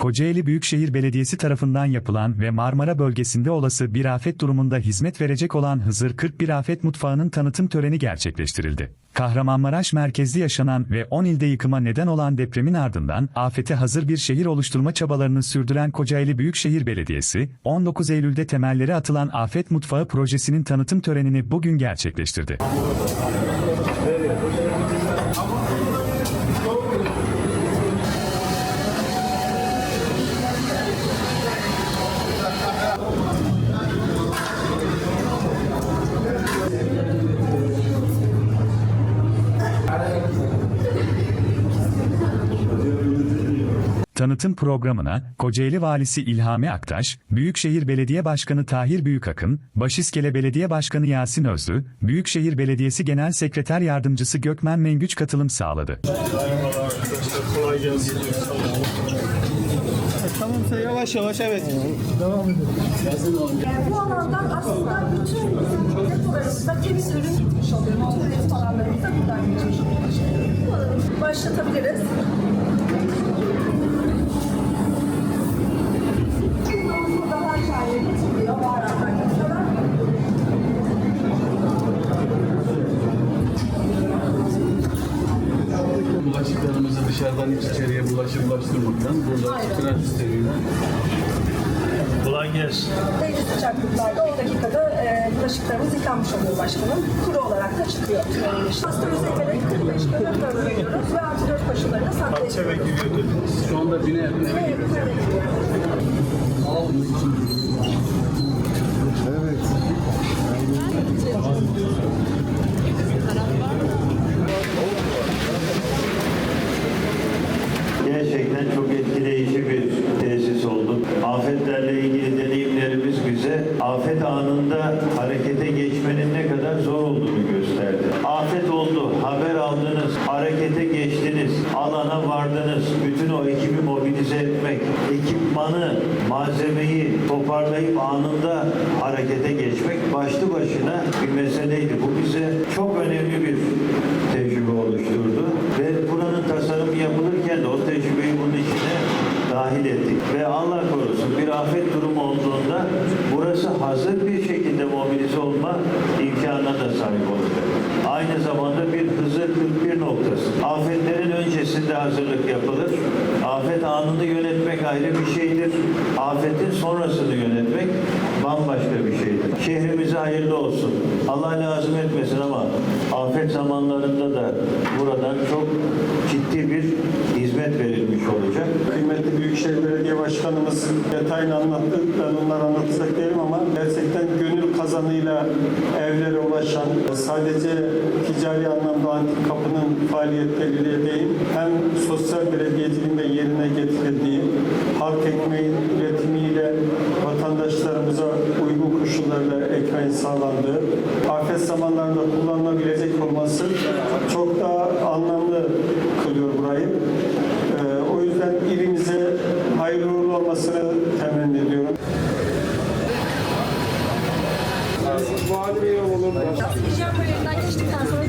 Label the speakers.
Speaker 1: Kocaeli Büyükşehir Belediyesi tarafından yapılan ve Marmara bölgesinde olası bir afet durumunda hizmet verecek olan Hızır 41 Afet Mutfağı'nın tanıtım töreni gerçekleştirildi. Kahramanmaraş merkezli yaşanan ve 10 ilde yıkıma neden olan depremin ardından afete hazır bir şehir oluşturma çabalarını sürdüren Kocaeli Büyükşehir Belediyesi, 19 Eylül'de temelleri atılan Afet Mutfağı projesinin tanıtım törenini bugün gerçekleştirdi. Tanıtım programına Kocaeli Valisi İlhami Aktaş, Büyükşehir Belediye Başkanı Tahir Büyükakın, Başiskele Belediye Başkanı Yasin Özlü, Büyükşehir Belediyesi Genel Sekreter Yardımcısı Gökmen Mengüç katılım sağladı.
Speaker 2: Kolay gelsin. Tamamsa yavaş yavaş evet.
Speaker 3: Yani bu alandan aslında bütün bizim depolarımızda temiz ürün gitmiş oluyor. Tuvalet falanlarımızda buradan geçmiş oluyor. Başlatabiliriz.
Speaker 4: Dışarıdan iç içeriye bulaşık bulaştırmaktan burada tünel sistemiyle
Speaker 2: Kolay gelsin.
Speaker 3: Belli sıcaklıklarda 10 dakikada e, bulaşıklarımız yıkanmış oluyor başkanım. Kuru olarak da çıkıyor. Pastörize ederek 45 gün ömür veriyoruz ve artı 4 koşullarında
Speaker 2: Kaç eve
Speaker 3: saklayabiliyoruz.
Speaker 2: giriyor dediniz.
Speaker 4: şu anda bine yakın eve
Speaker 3: Evet, evet.
Speaker 5: Gerçekten çok etkileyici bir tesis oldu. Afetlerle ilgili deneyimlerimiz bize afet anında harekete geçmenin ne kadar zor olduğunu gösterdi. Afet oldu, haber aldınız, harekete geçtiniz, alana vardınız, bütün o ekibi mobilize etmek, ekipmanı, malzemeyi toparlayıp anında harekete geçmek başlı başına bir meseleydi. Bu bize çok önemli bir tecrübe hazır bir şekilde mobilize olma imkanına da sahip olacak. Aynı zamanda bir Hızır 41 noktası. Afetlerin öncesinde hazırlık yapılır. Afet anını yönetmek ayrı bir şeydir. Afetin sonrasını yönetmek bambaşka bir şeydir. Şehrimize hayırlı olsun. Allah lazım etmesin ama afet zamanlarında da buradan çok ciddi bir hizmet verilmiş olacak.
Speaker 2: Kıymetli Büyükşehir Başkanımız detayını anlattı. Ben onları anlatacak değilim ama gerçekten gönül kazanıyla evlere ulaşan sadece ticari anlamda antik kapının faaliyetleriyle değil hem sosyal belediyeciliğin de yerine getirildiği halk ekmeği üretimiyle vatandaşlarımıza uygun koşullarla ekmeğin sağlandığı afet zamanlarında kullanılabilecek olması çok daha anlamlı olmasını temenni ediyorum.
Speaker 3: Hijyen bölümünden geçtikten sonra